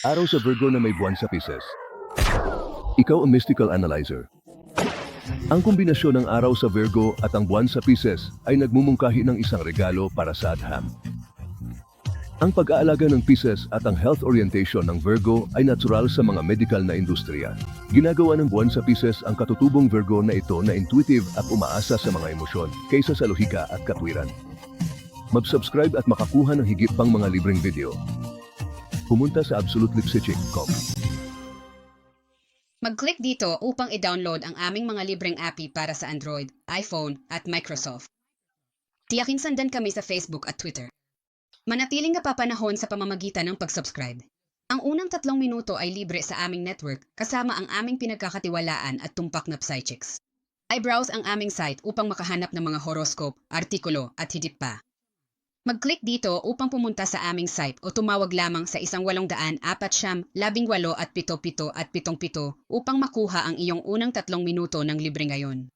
Araw sa Virgo na may buwan sa Pisces. Ikaw ang mystical analyzer. Ang kombinasyon ng araw sa Virgo at ang buwan sa Pisces ay nagmumungkahi ng isang regalo para sa Adham. Ang pag-aalaga ng Pisces at ang health orientation ng Virgo ay natural sa mga medical na industriya. Ginagawa ng buwan sa Pisces ang katutubong Virgo na ito na intuitive at umaasa sa mga emosyon kaysa sa lohika at katwiran. Mag-subscribe at makakuha ng higit pang mga libreng video. Pumunta sa absolutelipsychick.com. Mag-click dito upang i-download ang aming mga libreng appy para sa Android, iPhone at Microsoft. Tiyakin sandan kami sa Facebook at Twitter. Manatiling napapanahon sa pamamagitan ng pag-subscribe. Ang unang tatlong minuto ay libre sa aming network kasama ang aming pinagkakatiwalaan at tumpak na psychics. I-browse ang aming site upang makahanap ng mga horoscope, artikulo at higit pa. Mag-click dito upang pumunta sa aming site o tumawag lamang sa isang walong daan apat siyam, labing walo at pito pito at pitong pito upang makuha ang iyong unang tatlong minuto ng libre ngayon.